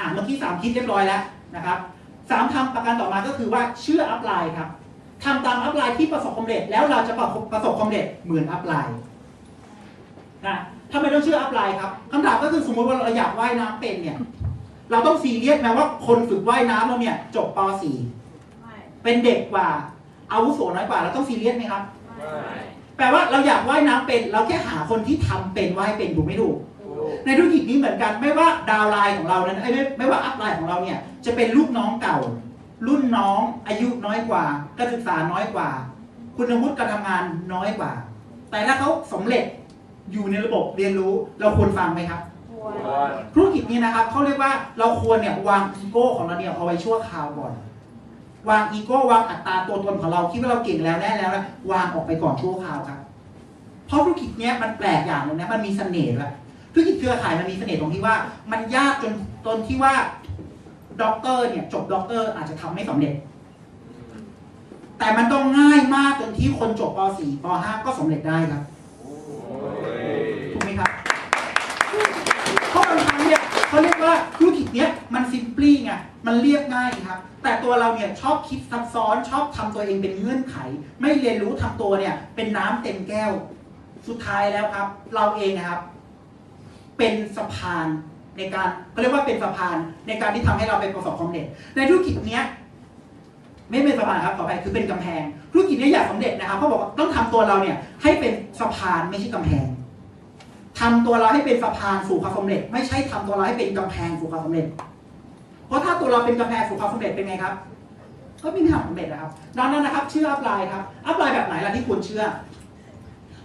อะเมื่อกี้สามคิดเรียบร้อยแล้วนะครับสามทำประการต่อมาก็คือว่าเชื่ออัพไลน์ครับทำตามอัพไลน์ที่ประสบความสำเร็จแล้วเราจะประสบประสบความสำเร็จเหมือนอัพไลน์นะทำไมต้องเชื่ออัพไลน์ครับคำถามก็คือสมมติว่าเราอยากว่ายน้ำเป็นเนี่ย เราต้องซีเรียสไหมว่าคนฝึกว่ายน้ำเราเนี่ย จบป .4 ไม่เป็นเด็กกว่าอาวุโสน้อยกว่าเราต้องซีเรียสไหมครับไม่แปลว่าเราอยากว่ายน้ำเป็น เราแค่หาคนที่ทำเป็นว่ายเป็นถูกไหมถูก ในธุรกิจนี้เหมือนกันไม่ว่าดาวน์ไลน์ของเรานั้นเอ้ยไม่ไม่ว่าอัพไลน์ของเราเนี่ยจะเป็นลูกน้องเก่า รุ่นน้องอายุน้อยกว่าการศึกษาน้อยกว่า คุณวุฒิการทำงานน้อยกว่า แต่ถ้าเขาสำเร็จอยู่ในระบบเรียนรู้เราควรฟังไหมครับควรธุรกิจนี้นะครับเขาเรียกว่าเราควรเนี่ยวางอีโก้ของเราเนี่ยเอาไว้ชั่วคราวก่อนวางอีโก้วางอัตราตัวตนของเราคิดว่าเราเก่งแล้วแน่แล้วนะวางออกไปก่อนชั่วคราวครับเพราะธุรกิจเนี้ยมันแปลกอย่างหนึงนะมันมีเสน่ห์ด้วย ธุรกิจเครือข่ายมันมีเสน่ห์ตรงที่ว่า มันยากจนจนที่ว่าด็อกเตอร์เนี่ย จบด็อกเตอร์อาจจะทำไม่สำเร็จ แต่มันต้องง่ายมากจนที่คนจบป .4 ป .5 ก็สำเร็จได้ครับถูกไหมครับเพราะบางครั้งเนี่ยเขาเรียกว่าธุรกิจเนี้ยมันซิมปลีไงมันเรียบง่ายครับ แต่ตัวเราเนี่ยชอบคิดซับซ้อนชอบทำตัวเองเป็นเงื่อนไข ไม่เรียนรู้ทำตัวเนี่ย เป็นน้ำเต็มแก้ว สุดท้ายแล้วครับ เราเองนะครับ เป็นสะพานในการเขาเรียกว่าเป็นสะพานในการที่ทำให้เราไปประสบความสำเร็จ ในธุรกิจเนี้ยไม่เป็นสะพานครับขอไปคือเป็นกำแพง ธุรกิจนี้อยากสำเร็จนะครับเขาบอกว่าต้องทำตัวเราเนี่ยให้เป็นสะพานไม่ใช่กำแพงทำตัวเราให้เป็นสะพานสู่ความสำเร็จ ไม่ใช่ทำตัวเราให้เป็นกำแพงสู่ความสำเร็จ เพราะถ้าตัวเราเป็นกำแพงสู่ความสำเร็จเป็นไงครับ ก็ไม่มีทางสำเร็จนะครับดังนั้นนะครับ เชื่ออัพไลน์ครับอัพไลน์แบบไหนล่ะที่ควรเชื่อ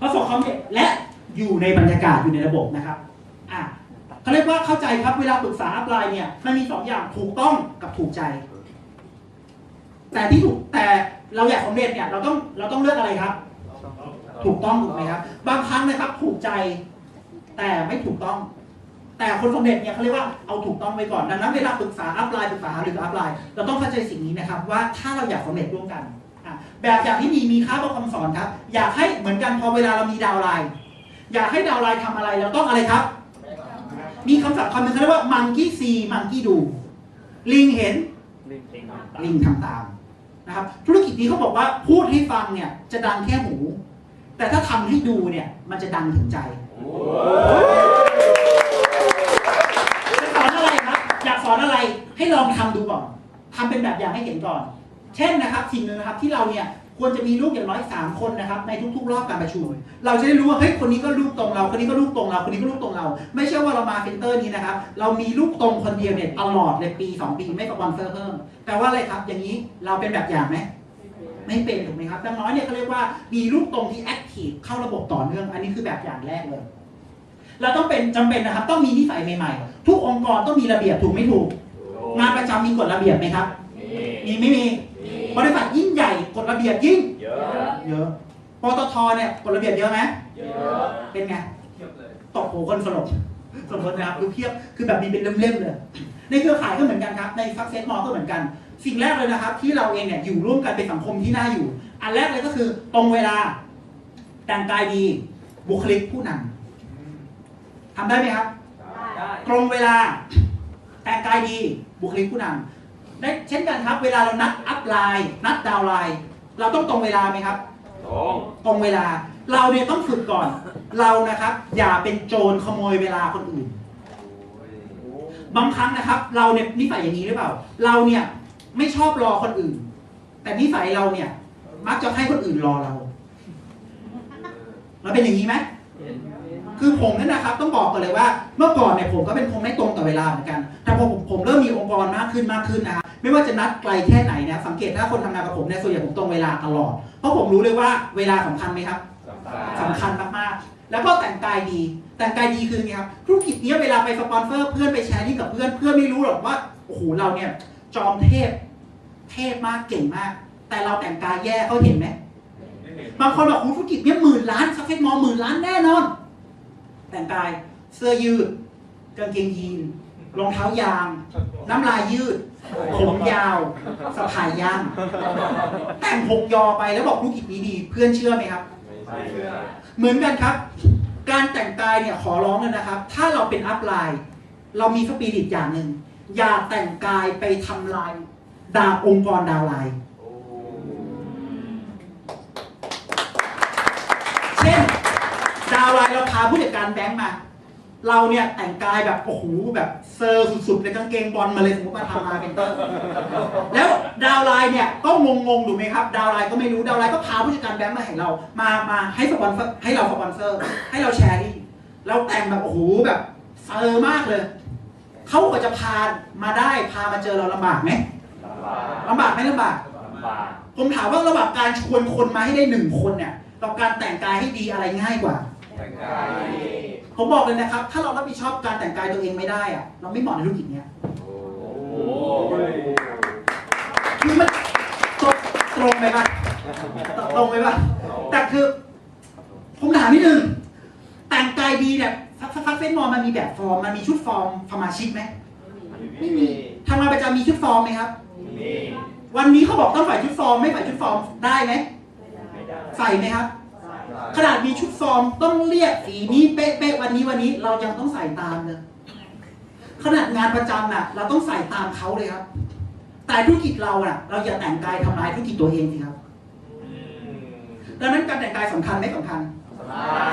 ประสบความสำเร็จและอยู่ในบรรยากาศอยู่ในระบบนะครับ เขาเรียกว่าเข้าใจครับเวลาปรึกษาอัพไลน์เนี่ยมันมีสองอย่างถูกต้องกับถูกใจ แต่ที่ถูกแต่เราอยากสำเร็จเนี่ยเราต้องเราต้องเลือกอะไรครับ ถูกต้องถูกไหมครับ บางครั้งนะครับถูกใจ แต่ไม่ถูกต้อง แต่คนสำเร็จเนี่ยเขาเรียกว่าเอาถูกต้องไว้ก่อนดังนั้นเวลาปรึกษาอัพไลน์ปรึกษาหรืออัพไลน์เราต้องเข้าใจสิ่งนี้นะครับ ว่าถ้าเราอยากสำเร็จร่วมกันแบบอย่างที่มีมีค่าบนคำสอนครับ อยากให้เหมือนกันพอเวลาเรามีดาวไลน์อยากให้ดาวไลน์ทำอะไรเราต้องอะไรครับ มีคำศัพท์คำหนึ่งเขาเรียกว่ามังกี้ซีมังกี้ดู ลิงเห็น ลิงทำตามนะครับ ธุรกิจนี้เขาบอกว่าพูดให้ฟังเนี่ยจะดังแค่หู แต่ถ้าทำให้ดูเนี่ยมันจะดังถึงใจจะสอนอะไรครับ อยากสอนอะไรให้ลองทำดูก่อนทำเป็นแบบอย่างให้เห็นก่อน เช่นนะครับสิ่งหนึ่งนะครับที่เราเนี่ย ควรจะมีลูกอย่างน้อยสามคนนะครับในทุกๆ รอบการประชุม เราจะได้รู้ว่าเฮ้ยคนนี้ก็ลูกตรงเรา คนนี้ก็ลูกตรงเรา คนนี้ก็ลูกตรงเรา ไม่ใช่ว่าเรามาเซ็นเตอร์นี้นะครับ เรามีลูกตรงคนเดียวเนี่ยตลอดเลยปีสองปีไม่สปอนเซอร์เพิ่มแปลว่าอะไรครับ อย่างนี้เราเป็นแบบอย่างไหมไม่เป็นถูกไหมครับดังน้อยเนี่ยเขาเรียกว่ามีลูกตรงที่แอคทีฟเข้าระบบต่อเนื่อง อันนี้คือแบบอย่างแรกเลยเราต้องเป็นจำเป็นนะครับ ต้องมีนิสัยใหม่ๆ ทุกองค์กรต้องมีระเบียบถูกไม่ถูก งานประจำมีกฎระเบียบไหมครับ มีไม่มี บริษัทยิ่งใหญ่กฎระเบียบยิ่ง เยอะเยอะปตทเนี่ยกฎระเบียบเยอะไหมเยอะเป็นไงตกหูคนสลบสมมตินะครับคือเพียบคือแบบมีเป็นเล่มๆเลย ในเครือข่ายก็เหมือนกันครับ ในซักเซสมอลก็เหมือนกัน สิ่งแรกเลยนะครับ ที่เราเองเนี่ยอยู่ร่วมกันเป็นสังคมที่น่าอยู่ อันแรกเลยก็คือตรงเวลาแต่งกายดีบุคลิกผู้นำทำได้ไหมครับได้ตรงเวลาแต่งกายดีบุคลิกผู้นำได้ เช่นกันครับ เวลาเรานัดอัพไลน์นัดดาวน์ไลน์เราต้องตรงเวลาไหมครับ ตรงตรงเวลา เราเนี่ยต้องฝึกก่อน เรานะครับ อย่าเป็นโจรขโมยเวลาคนอื่น บางครั้งนะครับ เราเนี่ยนิสัยอย่างนี้หรือเปล่า เราเนี่ยไม่ชอบรอคนอื่น แต่นิสัยเราเนี่ย มักจะให้คนอื่นรอเราเราเป็นอย่างนี้ไหม คือผมเนี่ยนะครับต้องบอกก่อนเลยว่า เมื่อก่อนเนี่ยผมก็เป็นคนไม่ตรงต่อเวลาเหมือนกัน แต่พอผมผมเริ่มมีองค์กรมากขึ้นมากขึ้นนะครับไม่ว่าจะนัดไกลแค่ไหนนะสังเกตถ้าคนทำงานกับผมเนี่ยส่วนใหญ่ผมตรงเวลาตลอด เพราะผมรู้เลยว่าเวลาสำคัญไหมครับสำคัญมากๆ แล้วก็แต่งกายดี แต่งกายดีคือไงครับธุรกิจเนี้ยเวลาไปสปอนเซอร์เพื่อนไปแชร์นี่กับเพื่อนเพื่อนไม่รู้หรอกว่าโอ้โหเราเนี่ยจอมเทพเทพมากเก่งมาก แต่เราแต่งกายแย่เขาเห็นไหมบางคนบอกโอ้โหธุรกิจเนี้ยหมื่นล้านสักเซ็ตมอลหมื่นล้านแน่นอน แต่งกาย เสื้อยืด กางเกงยีนรองเท้ายาง น้ำลายยืด ผมยาวสะพายย่างแต่งหกยอไปแล้วบอกธุรกิจนี้ดี เพื่อนเชื่อไหมครับไม่เชื่อเหมือนกันครับ การแต่งกายเนี่ยขอร้องเลยนะครับ ถ้าเราเป็นอัพไลน์ เรามีสปิริตอย่างหนึ่งอย่าแต่งกายไปทำลายดาวองค์กรดาวไลน์ พาผู้จัดการแบงค์มา เราเนี่ยแต่งกายแบบโอ้โหแบบเซอร์สุดๆในกางเกงบอลมาเลยสมมติมาทำมาเป็นต้นแล้วดาวไลน์เนี่ยก็งงๆถูกไหมครับ ดาวไลน์ก็ไม่รู้ดาวไลน์ก็พาผู้จัดการแบงค์มาให้เรา มามาให้สปอนเซอร์ให้เราสปอนเซอร์ ให้เราแชร์ที่เราแต่งแบบโอ้โหแบบเซอร์มากเลยเขาก็จะพามาได้พามาเจอเราลำบากไหมลำบากไหมลำบากผมถามว่าระหว่างการชวนคนมาให้ได้หนึ่งคนเนี่ยกับการแต่งกายให้ดีอะไรง่ายกว่า ผมบอกเลยนะครับ ถ้าเรารับผิดชอบการแต่งกายตัวเองไม่ได้อะเราไม่เหมาะในธุรกิจเนี้ยคือมันตรงตรงไปปะตรงไปปะแต่คือผมถามนิดนึงแต่งกายดีเนี่ยซักซักซักเส้นมอนมันมีแบบฟอร์มมันมีชุดฟอร์มสมาชิกไหมไม่มีทำงานประจำมีชุดฟอร์มไหมครับวันนี้เขาบอกต้องใส่ชุดฟอร์มไม่ใส่ชุดฟอร์มได้ไหมใส่ไหมครับ ขนาดมีชุดฟอร์มต้องเรียกสีนี้เป๊ะๆวันนี้วันนี้เรายังต้องใส่ตามเลยขนาดงานประจำน่ะ เราต้องใส่ตามเขาเลยครับ แต่ธุรกิจเราน่ะ เราอย่าแต่งกายทำลายธุรกิจตัวเองสิครับดังนั้นการแต่งกายสำคัญไหมสำคัญ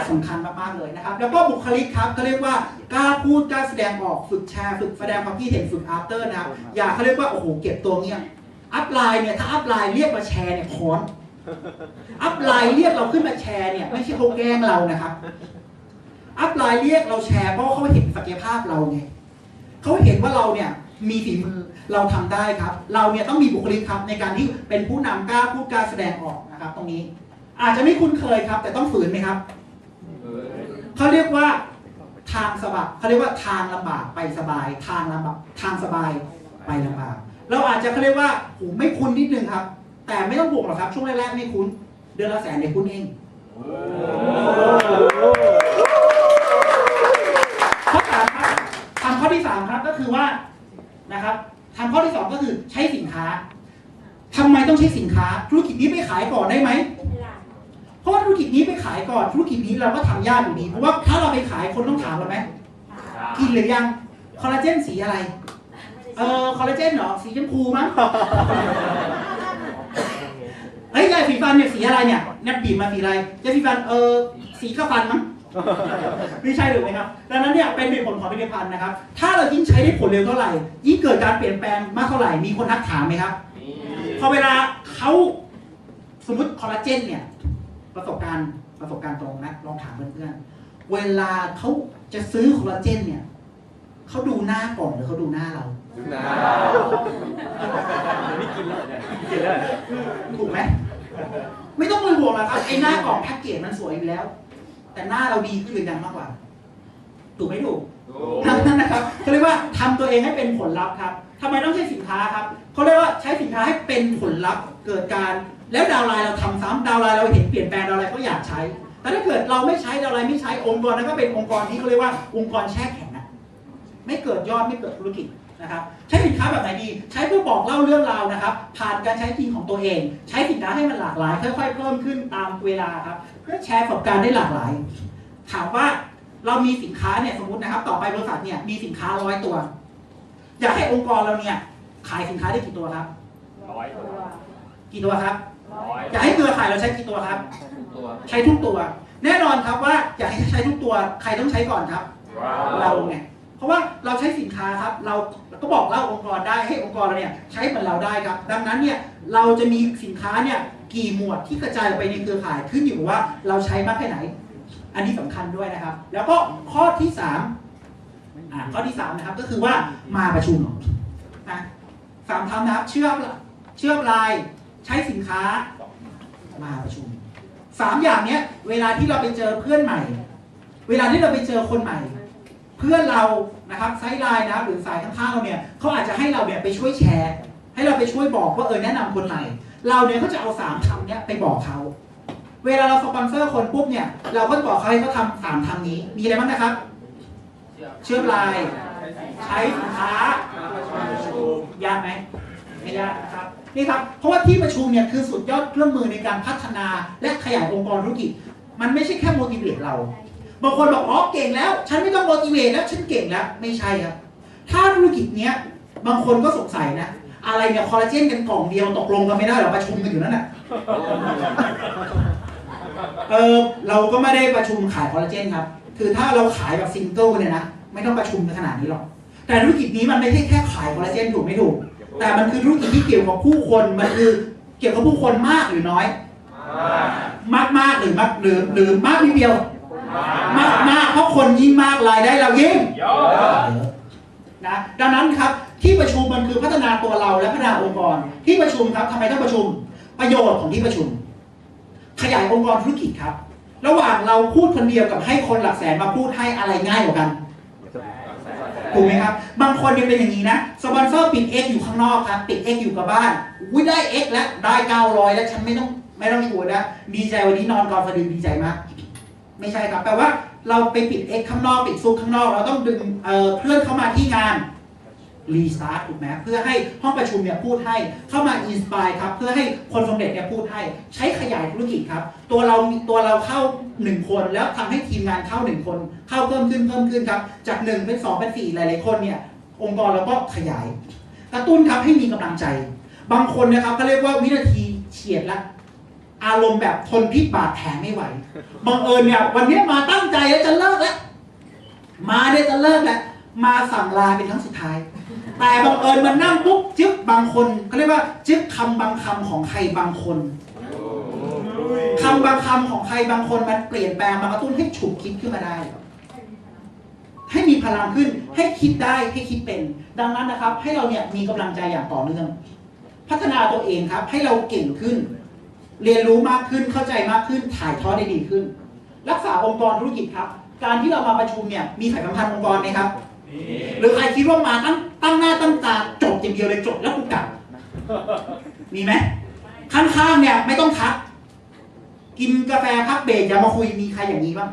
สำคัญมากๆเลยนะครับ แล้วก็บุคลิกครับเขาเรียกว่ากล้าพูดกล้าแสดงออกฝึกแชร์ฝึกแสดงความคิดเห็นฝึกอาร์เตอร์นะครับอย่าเขาเรียกว่าโอ้โหเก็บตัวเงียบอัพไลน์เนี่ยถ้าอัพไลน์เรียกมาแชร์เนี่ยคอน อัพไลน์เรียกเราขึ้นมาแชร์เนี่ยไม่ใช่เขาแกล้งเรานะครับ อัพไลน์เรียกเราแชร์เพราะเขาเห็นศักยภาพเราไงเขาเห็นว่าเราเนี่ยมีฝีมือเราทำได้ครับ เราเนี่ยต้องมีบุคลิกครับในการที่เป็นผู้นำกล้าพูดกล้าแสดงออกนะครับ ตรงนี้ อาจจะไม่คุ้นเคยครับ แต่ต้องฝืนไหมครับเขาเรียกว่าทางสบายเขาเรียกว่าทางลำบากไปสบาย ทางลำบากทางสบายไปลำบากเราอาจจะเขาเรียกว่าโหไม่คุ้นนิดนึงครับ แต่ไม่ต้องห่วงหรอกครับ ช่วงแรกๆไม่คุ้น เดือนละแสนเดี๋ยคุ้นเอง ข้อสามครับทำข้อที่สามครับก็คือว่านะครับทำข้อที่สองก็คือใช้สินค้าทำไมต้องใช้สินค้า ธุรกิจนี้ไปขายก่อนได้ไหม เพราะว่าธุรกิจนี้ไปขายก่อน ธุรกิจนี้เราก็ทำยากอยู่ดี เพราะว่าถ้าเราไปขายคนต้องถามเราไหมกินหรือยัง คอลลาเจนสีอะไร เออ คอลลาเจนเหรอ สีชมพูมั้ง ยยาสีฟันเนี่ยสีอะไรเนี่ยเนี่ยบีบมาสีอะไรยาสีฟันเออสีข้าวฟันมั้งไม่ใช่หรือไหมครับ ดังนั้นเนี่ยเป็นเหตุผลของผลิตภัณฑ์นะครับ ถ้าเรายิ่งใช้ได้ผลเร็วเท่าไหร่ ยิ่งเกิดการเปลี่ยนแปลงมากเท่าไหร่ มีคนทักถามไหมครับ พอเวลาเขาสมมติคอลลาเจนเนี่ยประสบการณ์ประสบการณ์ตรงนะ ลองถามเพื่อนๆ เวลาเขาจะซื้อคอลลาเจนเนี่ยเขาดูหน้าก่อนหรือเขาดูหน้าเราไม่กินแล้วเนี่ยกินแล้วเนี่ยถูกไหมไม่ ต้องเป็นห่วงหรอกครับไอ้หน้ากล่องแพ็กเกจมันสวยอยู่แล้ว แต่หน้าเราดีขึ้นหรือยังมากกว่า ถูกไหมถูกนั่นนะครับเขาเรียกว่าทำตัวเองให้เป็นผลลัพธ์ครับทำไมต้องใช้สินค้าครับเขาเรียกว่าใช้สินค้าให้เป็นผลลัพธ์เกิดการ แล้วดาวน์ไลน์เราทำซ้ำดาวน์ไลน์เราเห็นเปลี่ยนแปลงดาวน์ไลน์ก็อยากใช้ แต่ถ้าเกิดเราไม่ใช้ดาวน์ไลน์ไม่ใช้องค์กรนั้นก็เป็นองค์กรที่เขาเรียกว่าองค์กรแช่แข็งนะไม่เกิดยอดไม่เกิดธุรกิจ นะครับใช้สินค้าแบบไหนดี ใช้เพื่อบอกเล่าเรื่องราวนะครับ ผ่านการใช้จริงของตัวเอง ใช้สินค้าให้มันหลากหลาย ค่อยๆเพิ่มขึ้นตามเวลาครับเพื่อแชร์ประสบการณ์ได้หลากหลาย ถามว่าเรามีสินค้าเนี่ยสมมตินะครับ ต่อไปบริษัทเนี่ยมีสินค้าร้อยตัว อยากให้องค์กรเราเนี่ยขายสินค้าได้กี่ตัวครับร้อยตัวกี่ตัวครับร้อยอยากให้เครือข่ายเราใช้กี่ตัวครับตัวใช้ทุกตัว แน่นอนครับว่าอยากให้ใช้ทุกตัวใครต้องใช้ก่อนครับ เราไง เพราะว่าเราใช้สินค้าครับ เราก็บอกเล่าองค์กรได้ให้องค์กรเราเนี่ยใช้เหมือนเราได้ครับ ดังนั้นเนี่ยเราจะมีสินค้าเนี่ยกี่หมวดที่กระจายไปในเครือข่ายขึ้นอยู่กับว่าเราใช้มากแค่ไหน อันนี้สำคัญด้วยนะครับ แล้วก็ข้อที่สามอ่าข้อที่สามนะครับก็คือว่ามาประชุมนะสามทำนะครับเชื่อมเชื่อมลายใช้สินค้ามาประชุมสามอย่างเนี้ยเวลาที่เราไปเจอเพื่อนใหม่ เวลาที่เราไปเจอคนใหม่ เพื่อนเรานะครับไซด์ไลน์นะครับหรือสายข้างๆเราเนี่ยเขาอาจจะให้เราเนี่ยไปช่วยแชร์ ให้เราไปช่วยบอกว่าเออแนะนำคนใหม่เราเนี่ยก็จะเอาสามคำเนี้ยไปบอกเขาเวลาเราสปอนเซอร์คนปุ๊บเนี่ยเราก็จะบอกเขาให้เขาทำสามคำนี้ มีอะไรบ้างนะครับ เชื่อมลายใช้สินค้ายากไหมไม่ยากนะครับนี่ครับ เพราะว่าที่ประชุมเนี่ยคือสุดยอดเครื่องมือในการพัฒนาและขยายองค์กรธุรกิจ มันไม่ใช่แค่ motivate เรา บางคนบอกอ๋อเก่งแล้ว ฉันไม่ต้อง motivate แล้ว ฉันเก่งแล้ว ไม่ใช่ครับ ถ้าธุรกิจเนี้ย บางคนก็สงสัยนะ อะไรเนี่ยคอลลาเจนกันกล่องเดียวตกลงกันไม่ได้เหรอประชุมกันอยู่นั่นน่ะเออเราก็ไม่ได้ประชุมขายคอลลาเจนครับ คือถ้าเราขายแบบซิงเกิลเนี่ยนะ ไม่ต้องประชุมกันขนาดนี้หรอก แต่ธุรกิจนี้มันไม่ใช่แค่ขายคอลลาเจนถูกไม่ถูก แต่มันคือธุรกิจที่เกี่ยวกับผู้คน มันคือเกี่ยวกับผู้คนมากหรือน้อย มากมากหรือมากหรือหรือมากนิดเดียว มากมากเพราะคนยิ่งมากรายได้เรายิ่งนะดังนั้นครับที่ประชุมมันคือพัฒนาตัวเราและพัฒนาองค์กร ที่ประชุมครับทำไมต้องประชุมประโยชน์ของที่ประชุม ขยายองค์กรธุรกิจครับ ระหว่างเราพูดคนเดียวกับให้คนหลักแสนมาพูดให้อะไรง่ายกว่ากันถูกไหมครับ บางคนเนี่ยเป็นอย่างนี้นะ สปอนเซอร์ปิด X อยู่ข้างนอกครับ ปิด X อยู่กับบ้านอุ้ยได้ X แล้วได้ 900 แล้วฉันไม่ต้องไม่ต้องชวนนะ ดีใจวันนี้นอนกองสะดือดีใจมาก ไม่ใช่ครับแปลว่าเราไปปิด X ข้างนอกปิดซุกข้างนอก เราต้องดึงเเพื่อนเข้ามาที่งานรีสตาร์ทถูกไหมเพื่อให้ห้องประชุมเนี่ยพูดให้เข้ามาอินสปายครับเพื่อให้คนสำเร็จเนี่ยพูดให้ใช้ขยายธุรกิจครับ ตัวเราตัวเราเข้า 1 คนแล้วทำให้ทีมงานเข้า 1 คน เข้าเพิ่มขึ้นเพิ่มขึ้นครับจาก 1 เป็น 2 เป็น 4 หลาย ๆ คนเนี่ยองค์กรเราก็ขยาย กระตุ้นครับให้มีกำลังใจ บางคนนะครับก็เรียกว่าวินาทีเฉียดละ อารมณ์แบบทนพิษบาดแผลไม่ไหวบังเอิญเนี่ยวันนี้มาตั้งใจแล้วจะเลิกแล้วมาเนี่ยจะเลิกแล้วมาสั่งลาเป็นครั้งสุดท้าย แต่บังเอิญมันนั่งปุ๊บจึ๊บบางคนเขาเรียกว่าจึ๊บคำบางคำของใครบางคนคำบางคำของใครบางคนมันเปลี่ยนแปลงมากระตุ้นให้ฉุกคิดขึ้นมาได้ ให้มีพลังขึ้นให้คิดได้ให้คิดเป็น ดังนั้นนะครับ ให้เราเนี่ยมีกำลังใจอย่างต่อเนื่อง พัฒนาตัวเองครับ ให้เราเก่งขึ้น เรียนรู้มากขึ้นเข้าใจมากขึ้นถ่ายทอดได้ดีขึ้น รักษาองค์กรธุรกิจครับ การที่เรามาประชุมเนี่ยมีไขสัมพันธ์องค์กรไหมครับ หรือใครคิดว่ามาตั้งตั้งหน้าตั้งตาจบอย่างเดียวเลยจบแล้วกูกลับ มีไหมข้างๆเนี่ยไม่ต้องทัก กินกาแฟพักเบรกอย่ามาคุยมีใครอย่างนี้บ้าง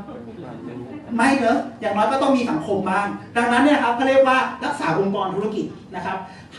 ไม่เนอะอย่างน้อยก็ต้องมีสังคมบ้าง ดังนั้นเนี่ยครับเขาเรียกว่ารักษาองค์กรธุรกิจนะครับ